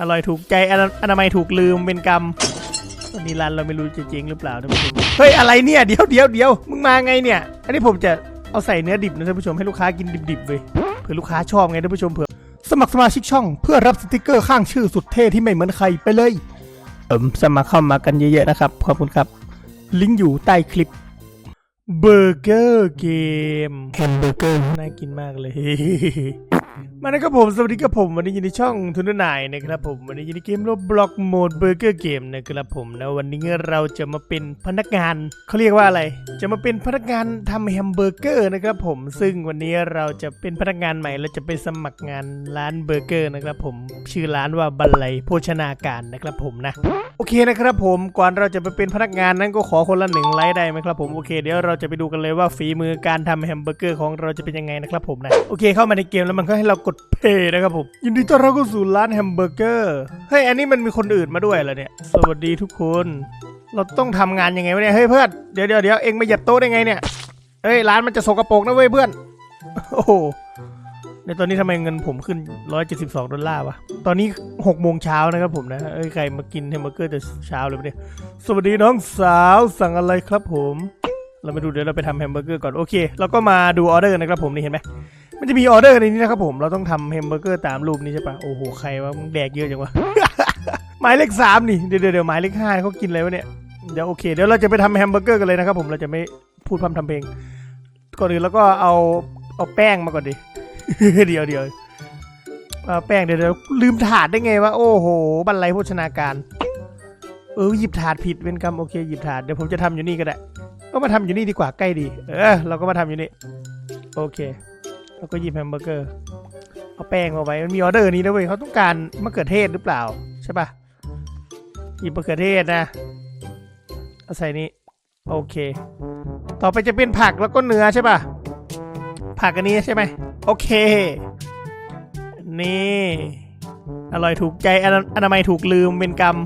อร่อยถูกใจอนาอนามัยถูกลืมเป็นกรรมตอนนี้ร้านเราไม่รู้จะจริงหรือเปล่าท่านผู้ชมเฮ้ยอะไรเนี่ยเดี๋ยวเดี๋ยวเดี๋ยวมึงมาไงเนี่ย อันนี้ผมจะเอาใส่เนื้อดิบนะท่านผู้ชมให้ลูกค้ากินดิบๆเว้ยเผื่อลูกค้าชอบไงท่านผู้ชมเผื่อสมัครสมาชิกช่องเพื่อรับสติกเกอร์ข้างชื่อสุดเท่ที่ไม่เหมือนใครไปเลย เอิมสมัครเข้ามากันเยอะๆนะครับขอบคุณครับ ลิงก์อยู่ใต้คลิปเบอร์เกอร์เกมแฮมเบอร์เกอร์น่ากินมากเลย มานะครับผม สวัสดีครับผม วันนี้อยู่ในช่องทุนนายนะครับผม วันนี้อยู่ในเกมโรบล็อกโหมดเบอร์เกอร์เกมนะครับผมนะวันนี้เราจะมาเป็นพนักงานเขาเรียกว่าอะไร จะมาเป็นพนักงานทำแฮมเบอร์เกอร์นะครับผม ซึ่งวันนี้เราจะเป็นพนักงานใหม่เราจะไปสมัครงานร้านเบอร์เกอร์นะครับผม ชื่อร้านว่าบัลไลโภชนาการนะครับผมนะ โอเคนะครับผม ก่อนเราจะไปเป็นพนักงานนั้นก็ขอคนละหนึ่งไลค์ได้ไหมครับผม โอเค เดี๋ยวเราจะไปดูกันเลยว่าฝีมือการทำแฮมเบอร์เกอร์ของเราจะเป็นยังไงนะครับผมนะ โอเค เข้ามาในเกมแล้วมันก็ให้เรากดเพย์นะครับผม ยินดีต้อนรับเข้าสู่ร้านแฮมเบอร์เกอร์เฮ้ยอันนี้มันมีคนอื่นมาด้วยเหรอเนี่ย สวัสดีทุกคน เราต้องทำงานยังไงวะเนี่ยเฮ้ยเพื่อนเดี๋ยวเดี๋ยวเดี๋ยวเอ็งมาเหยียบโต๊ะได้ไงเนี่ยเฮ้ยร้านมันจะสกปรกนะเว้ยเพื่อนโอ้โหในตอนนี้ทำไมเงินผมขึ้น 172 ดอลลาร์วะ ตอนนี้ 6 โมงเช้านะครับผมนะเอ้ยใครมากินแฮมเบอร์เกอร์แต่เช้าเลยปะเนี่ย สวัสดีน้องสาวสั่งอะไรครับผม เรามาดูเดี๋ยวเราไปทำแฮมเบอร์เกอร์ก่อน โอเคแล้วก็มาดูออเดอร์นะครับผมนี่เห็นไหม มันจะมีออเดอร์ในนี้นะครับผมเราต้องทำแฮมเบอร์เกอร์ตามรูปนี้ใช่ปะโอ้โหใครวะมึงแดกเยอะจังวะ หมายเลขสามนี่เดี๋ยวเดี๋ยวหมายเลขห้าเขากินอะไรวะเนี่ยเดี๋ยวโอเคเดี๋ยวเราจะไปทำแฮมเบอร์เกอร์กันเลยนะครับผมเราจะไม่พูดพร่ำทำเพลงก่อนอื่นแล้วก็เอาเอาแป้งมาก่อนดิเดี๋ยวเดี๋ยวเอาแป้งเดี๋ยวเดี๋ยวลืมถาดได้ไงวะโอ้โหบรรลัยโภชนาการเออหยิบถาดผิดเป็นกรรมโอเคหยิบถาดเดี๋ยวผมจะทำอยู่นี่ก็ได้ ก็มาทำอยู่นี่ดีกว่าใกล้ดี เออเราก็มาทำอยู่นี่โอเค แล้วก็หยิบแฮมเบอร์เกอร์ เอาแป้งมาไว้ มันมีออเดอร์นี้นะเว้ยเขาต้องการมะเขือเทศหรือเปล่า ใช่ปะหยิบมะเขือเทศนะ เอาใส่นี่โอเค ต่อไปจะเป็นผักแล้วก็เนื้อใช่ปะผักอันนี้ใช่ไหม โอเค นี่ อร่อยถูกใจ อนามัยถูกลืมเป็นกรรม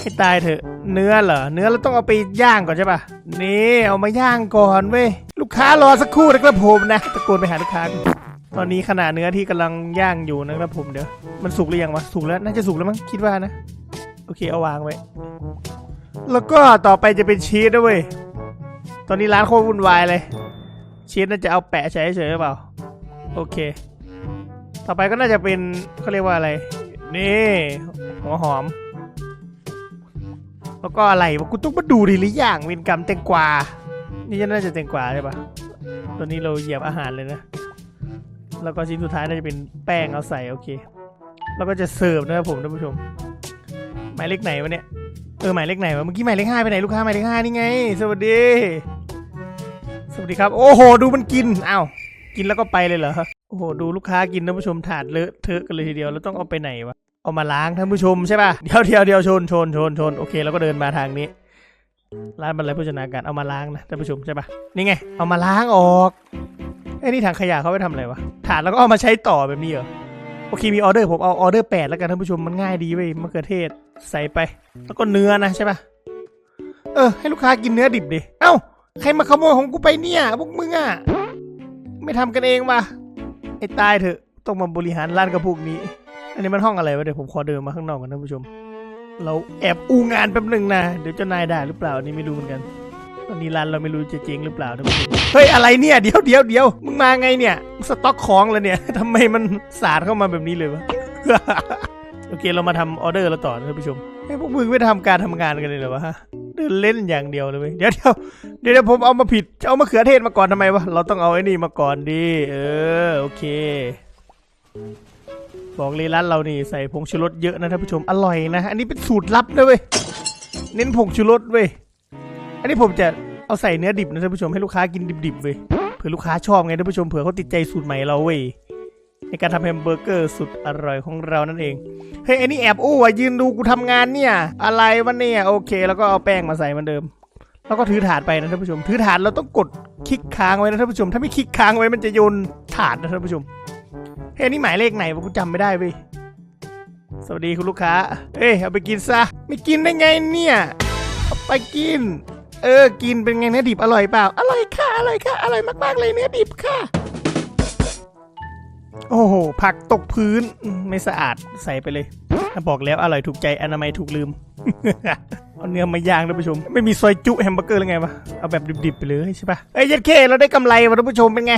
ให้ตายเถอะ เนื้อเหรอ เนื้อเราต้องเอาไปย่างก่อนใช่ปะนี่ เอามาย่างก่อนเว้ย ค้ารอสักครู่นะครับผมนะตะโกนไปหาลูกค้า ตอนนี้ขนาดเนื้อที่กำลังย่างอยู่นะครับผมเดี๋ยวมันสุกหรือยังวะสุกแล้วน่าจะสุกแล้วมั้งคิดว่านะ โอเคเอาวางไว้ แล้วก็ต่อไปจะเป็นชีสนะเว้ยตอนนี้ร้านโคตรวุ่นวายเลยชีสน่าจะเอาแปะเฉยหรือเปล่า โอเค ต่อไปก็น่าจะเป็นเขาเรียกว่าอะไร นี่หัวหอม แล้วก็อะไรวะกูต้องมาดูดีหรืออย่างเวนกรรมแตงกวา นี่จะน่าจะแตงกว่าใช่ปะตัวนี้เราเหยียบอาหารเลยนะ แล้วก็ชิ้นสุดท้ายน่าจะเป็นแป้งเอาใส่โอเค แล้วก็จะเสิร์ฟนะครับผมท่านผู้ชม หมายเลขไหนวะเนี่ย เออหมายเลขไหนวะ เมื่อกี้หมายเลขห้าไปไหนลูกค้าหมายเลขห้านี่ไง สวัสดี สวัสดีครับ โอ้โห ดูมันกิน อ้าว กินแล้วก็ไปเลยเหรอ โอ้โห ดูลูกค้ากินท่านผู้ชมถาดเลอะเทอะกันเลยทีเดียว แล้วต้องเอาไปไหนวะ เอามาล้างท่านผู้ชมใช่ป่ะ เดี๋ยวเดี๋ยวเดี๋ยวชนชนชนชนโอเค แล้วก็เดินมาทางนี้ ร้านบรรลัยโภชนาการเอามาล้างนะท่านผู้ชมใช่ป่ะนี่ไง เอามาล้างออกไอ้นี่ถังขยะเขาไปทำอะไรวะถาดแล้วก็เอามาใช้ต่อแบบนี้เหรอโอเคมีออเดอร์ผมเอาออเดอร์แปดแล้วกันท่านผู้ชมมันง่ายดีเว้ยมะเขือเทศใส่ไป แล้วก็เนื้อนะใช่ป่ะเออ ให้ลูกค้ากินเนื้อดิบดิเอ้าใครมาขโมยของกูไปเนี่ยพวกมึงอะไม่ทำกันเองวะไอ้ตายเถอะต้องมาบริหารร้านกับพวกนี้ อันนี้มันห้องอะไรวะเดี๋ยวผมขอเดินมาข้างนอกกันท่านผู้ชม เราแอบอูงานแป๊บหนึ่งนะ เดี๋ยวเจ้านายด่าหรือเปล่าอันนี่ไม่รู้เหมือนกัน ตอนนี้ร้านเราไม่รู้จะเจ๊งหรือเปล่าท่านผู้ชมเฮ้ยอะไรเนี่ยเดี๋ยวเดี๋ยวเดี๋ยวมึงมาไงเนี่ยมึงสต็อกของแล้วเนี่ย ทำไมมันสาดเข้ามาแบบนี้เลยวะ โอเคเรามาทำออเดอร์เราต่อนะท่านผู้ชมให้พวกมึงไม่ทำการทำงานกันเลยเหรอวะฮะเดินเล่นอย่างเดียวเลยเว้ยเดี๋ยวเดี๋ยวเดี๋ยวเดี๋ยวผมเอามาผิดจะเอามะเขือเทศมาก่อนทำไมวะเราต้องเอาไอ้นี่มาก่อนดีเออโอเค บอกเลยร้านเรานี่ใส่ผงชูรสเยอะนะท่านผู้ชมอร่อยนะอันนี้เป็นสูตรลับนะเว้ยเน้นผงชูรสเว้ยอันนี้ผมจะเอาใส่เนื้อดิบนะท่านผู้ชมให้ลูกค้ากินดิบๆเว้ยเผื่อลูกค้าชอบไงท่านผู้ชมเผื่อเขาติดใจสูตรใหม่เราเว้ยในการทำแฮมเบอร์เกอร์สุดอร่อยของเรานั่นเอง เฮ้ยไอ้นี่แอบอู้อะยืนดูกูทำงานเนี่ย อะไรวะเนี่ยโอเค แล้วก็เอาแป้งมาใส่เหมือนเดิม แล้วก็ถือถาดไปนะท่านผู้ชม ถือถาดเราต้องกดคลิกค้างไว้นะท่านผู้ชม ถ้าไม่คลิกค้างไว้มันจะโยนถาดนะท่านผู้ชม ฮ้ยนี่หมายเลขไหนวะกูจำไม่ได้เว้ยสวัสดีคุณลูกค้าเอ้ยเอาไปกินซะ ไม่กินได้ไงเนี่ย เอาไปกิน เออ กินเป็นไงเนื้อดิบอร่อยเปล่า อร่อยค่ะ อร่อยค่ะ อร่อยมากๆเลยเนื้อดิบค่ะ โอ้โห ผักตกพื้น ไม่สะอาด ใส่ไปเลยถ้าบอกแล้วอร่อยถูกใจ อนามัยถูกลืม เอาเนื้อมาย่างท่านผู้ชม ไม่มีซอยจุแฮมเบอร์เกอร์หรือไงวะ เอาแบบดิบๆไปเลยใช่ปะเอ้ยเยัดเคเราได้กำไรว่ะท่านผู้ชมเป็นไง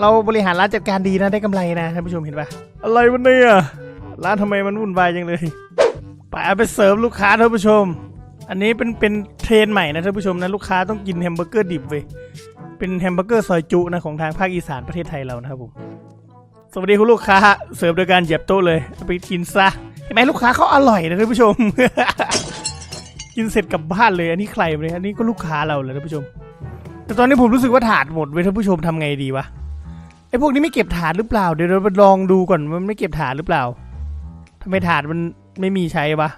เราบริหารร้านจัดการดีนะได้กำไรนะท่านผู้ชมเห็นปะอะไรวะเนี่ยร้านทำไมมันวุ่นวายจังเลยไปเอาไปเสิร์ฟลูกค้าท่านผู้ชม อันนี้เป็นเป็นเทรนใหม่นะท่านผู้ชมนะลูกค้าต้องกินแฮมเบอร์เกอร์ดิบเว้ยเป็นแฮมเบอร์เกอร์ซอยจุนะของทางภาคอีสานประเทศไทยเรานะครับผมสวัสดีคุณลูกค้าเสิร์ฟโดยการเหยียบโต๊ะเลยเอาไปกินซะเห็นไหมลูกค้าเขาอร่อยนะท่านผู้ชม กินเสร็จกลับบ้านเลยอันนี้ใครเลยอันนี้ก็ลูกค้าเราเลยท่านผู้ชม แต่ตอนนี้ผมรู้สึกว่าถาดหมดเว้ยท่านผู้ชมทำไงดีวะ พวกนี้ไม่เก็บถาดหรือเปล่า เดี๋ยวเราไปลองดูก่อนว่ามันไม่เก็บถาดหรือเปล่าทำไมถาดมันไม่มีใช้วะ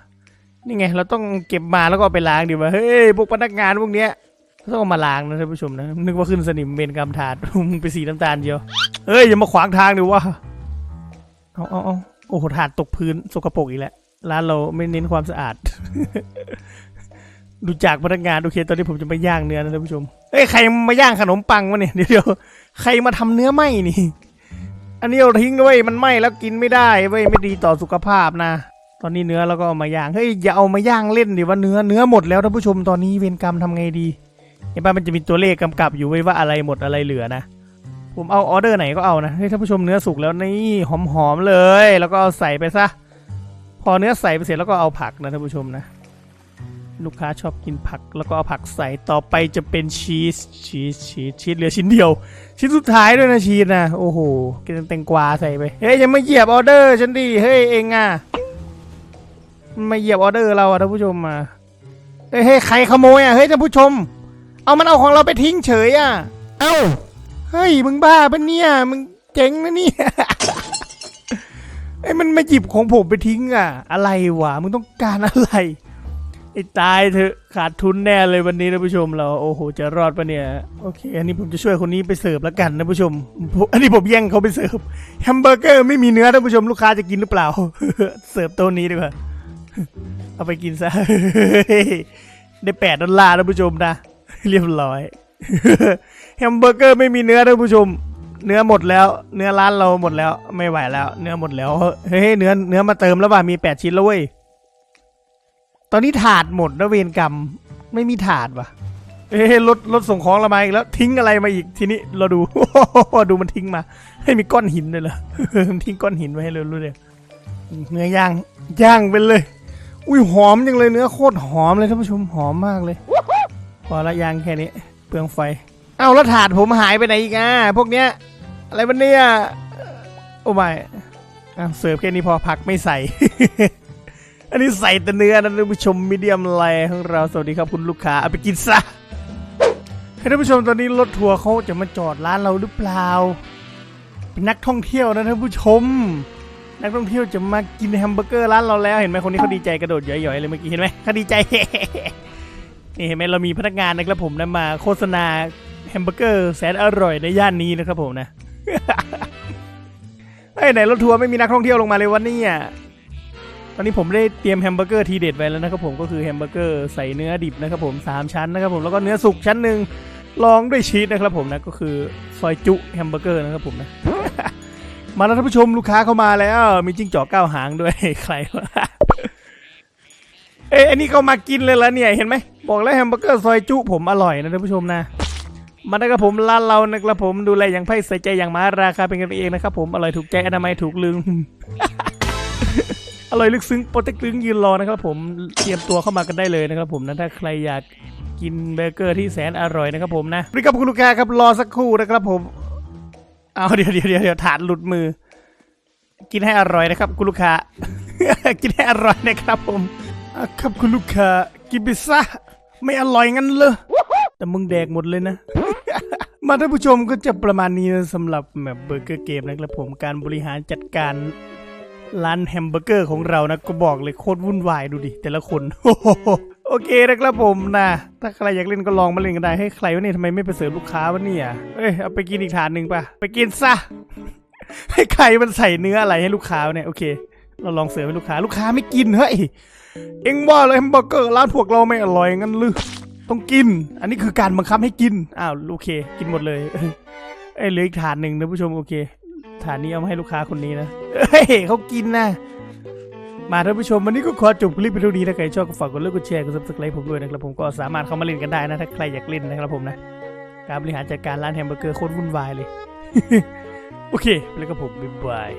นี่ไง เราต้องเก็บมาแล้วก็ไปล้างดีวะเฮ้ยพวกพนักงานพวกเนี้ยต้องมาล้างนะท่านผู้ชมนะ นึกว่าขึ้นสนิมเมนกำถาดมึงไปสีน้ำตาลเดียวเฮ้ยอย่ามาขวางทางดิวะเอาเอาเอาโอ้โหถาดตกพื้นสกปรกอีกแล้วร้านเราไม่เน้นความสะอาด ดูจากพนักงานโอเค ตอนนี้ผมจะไปย่างเนื้อนะท่านผู้ชมเอ้ยใครมาย่างขนมปังวะเนี่ยเดี๋ยวใครมาทำเนื้อไหมนี่ อันนี้เราทิ้งด้วยมันไหมแล้วกินไม่ได้เว้ยไม่ดีต่อสุขภาพนะ ตอนนี้เนื้อเราก็เอามาย่างเฮ้ยอย่าเอามาย่างเล่นดิว่าเนื้อเนื้อหมดแล้วท่านผู้ชมตอนนี้เวรกรรมทำไงดีเห็นป่ะมันจะมีตัวเลขกำกับอยู่ไว้ว่าอะไรหมดอะไรเหลือนะผมเอาออเดอร์ไหนก็เอานะให้ท่านผู้ชมเนื้อสุกแล้วนี่หอมๆเลย แล้วก็เอาใส่ไปซะพอเนื้อใส่ไปเสร็จแล้วก็เอาผักนะท่านผู้ชมนะ ลูกค้าชอบกินผักแล้วก็เอาผักใส่ต่อไปจะเป็นชีสชีสชีสชีสเหลือชิ้นเดียว ชิ้นสุดท้ายด้วยนะชีสนะโอ้โหกินแตงกวาใส่ไปเฮ้ยอยังไม่เหยียบออเดอร์ฉันดิเฮ้ยเองอะมาเหยียบออเดอร์เราอะท่านผู้ชมมาเฮ้ยเฮ้ยใครขโมยอะเฮ้ยท่านผู้ชม เอามันเอาของเราไปทิ้งเฉยอะ เอ้าเฮ้ยมึงบ้าปะเนี่ยมึงเจ๋งนะเนี่ยไอ้มันมาหยิบของผมไปทิ้งอะ อะไรวะมึงต้องการอะไรไอ้ ตายเถอะขาดทุนแน่เลยวันนี้นะผู้ชมเราโอ้โหจะรอดปะเนี่ยโอเค อันนี้ผมจะช่วยคนนี้ไปเสิร์ฟแล้วกันนะผู้ชม อันนี้ผมแย่งเขาไปเสิร์ฟแฮมเบอร์เกอร์ไม่มีเนื้อท่านผู้ชมลูกค้าจะกินหรือเปล่า เสิร์ฟโต๊ะนี้ดีกว่าเอาไปกินซะได้แปดดอลลาร์ท่านผู้ชมนะเรียบร้อยแฮมเบอร์เกอร์ไม่มีเนื้อท่านผู้ชม เนื้อหมดแล้ว เนื้อร้านเราหมดแล้วไม่ไหวแล้ว เนื้อหมดแล้วเฮ้ยเนื้อเนื้อมาเติมแล้วว่ะมีแปดชิ้นแล้วเว้ย ตอนนี้ถาดหมดนะเวรกรรมไม่มีถาดว่ะ เอ้ยรถรถส่งของเรามาอีกแล้ว ทิ้งอะไรมาอีกทีนี้เราดูดูมันทิ้งมา ให้มีก้อนหินเลยเหรอมันทิ้งก้อนหินไว้ให้เรารู้เลยเนื้อย่างย่างไปเลย อุ้ยหอมจังเลยเนื้อโคตรหอมเลยท่านผู้ชมหอมมากเลย พอละย่างแค่นี้ เปลืองไฟ เอ้าแล้วถาดผมหายไปไหนอีกอะพวกเนี้ย อะไรวะเนี่ยโอ้ไม่เสิร์ฟแค่นี้พอผักไม่ใส่ อันนี้ใส่แต่เนื้อนะท่านผู้ชมมีเดียมไลของเราสวัสดีครับคุณลูกค้าเอาไปกินซะให้ท่านผู้ชมตอนนี้รถทัวร์เขาจะมาจอดร้านเราหรือเปล่า เป็นนักท่องเที่ยวนะท่านผู้ชม นักท่องเที่ยวจะมากินแฮมเบอร์เกอร์ร้านเราแล้วเห็นไหมคนนี้เขาดีใจกระโดดหย่อยๆเลยเมื่อกี้เห็นไหมเขาดีใจนี่เห็นไหมเรามีพนักงานนะครับผมนะมาโฆษณาแฮมเบอร์เกอร์แสนอร่อยในย่านนี้นะครับผมนะเฮ้ไหนรถทัวร์ไม่มีนักท่องเที่ยวลงมาเลยวันนี้อะ ตอนนี้ผมได้เตรียมแฮมเบอร์เกอร์ทีเด็ดไว้แล้วนะครับผมก็คือแฮมเบอร์เกอร์ใส่เนื้อดิบนะครับผมสามชั้นนะครับผมแล้วก็เนื้อสุกชั้นหนึ่งรองด้วยชีสนะครับผมนะก็คือซอยจุแฮมเบอร์เกอร์นะครับผมนะมาแล้วท่านผู้ชมลูกค้าเข้ามาแล้ว มีจิ้งจอกเก้าหางด้วยใครวะเอ้ยอันนี้เขามากินเลยแล้วเนี่ยเห็นไหมบอกแล้วแฮมเบอร์เกอร์ซอยจุผมอร่อยนะท่านผู้ชมนะมาได้กับผมร้านเรานะครับผมดูแลอย่างไพ่ใส่ใจอย่างมาราคาเป็นกันเองนะครับผมอร่อยถูกใจอนามัยถูกลืม อร่อยลึกซึ้งโปรเต็กตึงยืนรอนะครับผมเตรียมตัวเข้ามากันได้เลยนะครับผมนะถ้าใครอยากกินเบอร์เกอร์ที่แสนอร่อยนะครับผมนะนี่ครับคุณลูกค้าครับรอสักครู่นะครับผมเอาเดี๋ยวเดี๋ยวเดี๋ยวเดี๋ยวถาดหลุดมือ กินให้อร่อยนะครับคุณลูกค้า กินให้อร่อยนะครับผมอะครับคุณลูกค้ากินไปซะไม่อร่อยงั้นเลยแต่มึงแดกหมดเลยนะ มาท่านผู้ชมก็จะประมาณนี้นะสำหรับแบบเบอร์เกอร์เกมนะครับผมการบริหารจัดการ ร้านแฮมเบอร์เกอร์ของเรานะก็บอกเลยโคตรวุ่นวายดูดิแต่ละคนโอเคนะครับผมนะถ้าใครอยากเล่นก็ลองมาเล่นกันได้ให้ใครวะเนี่ยทำไมไม่ไปเสิร์ฟลูกค้าวะเนี่ยเอ้ยเอาไปกินอีกถาดหนึ่งปะไปกินซะให้ใครมันใส่เนื้ออะไรให้ลูกค้าเนี่ยโอเค เราลองเสิร์ฟให้ลูกค้าลูกค้าไม่กินเฮ้ยเอ็งว่าเลยแฮมเบอร์เกอร์ร้านพวกเราไม่อร่อยงั้นหรือต้องกิน อันนี้คือการบังคับให้กินอ้าวโอเค กินหมดเลยเอ้ยเหลืออีกถาดหนึ่งนะผู้ชมโอเค ฐานนี้เอามาให้ลูกค้าคนนี้นะเฮ้ยเขากินนะมาท่านผู้ชมวันนี้ก็ขอจบคลิปไปเท่านี้ถ้าใครชอบก็ฝากกดไลค์กดแชร์กดซับสไครต์ผมด้วยนะครับผมก็สามารถเข้ามาเล่นกันได้นะถ้าใครอยากเล่นนะครับผมนะการบริหารจัดการร้านแฮมเบอร์เกอร์โคตรวุ่นวายเลย โอเค แล้วก็ผมบ๊ายบาย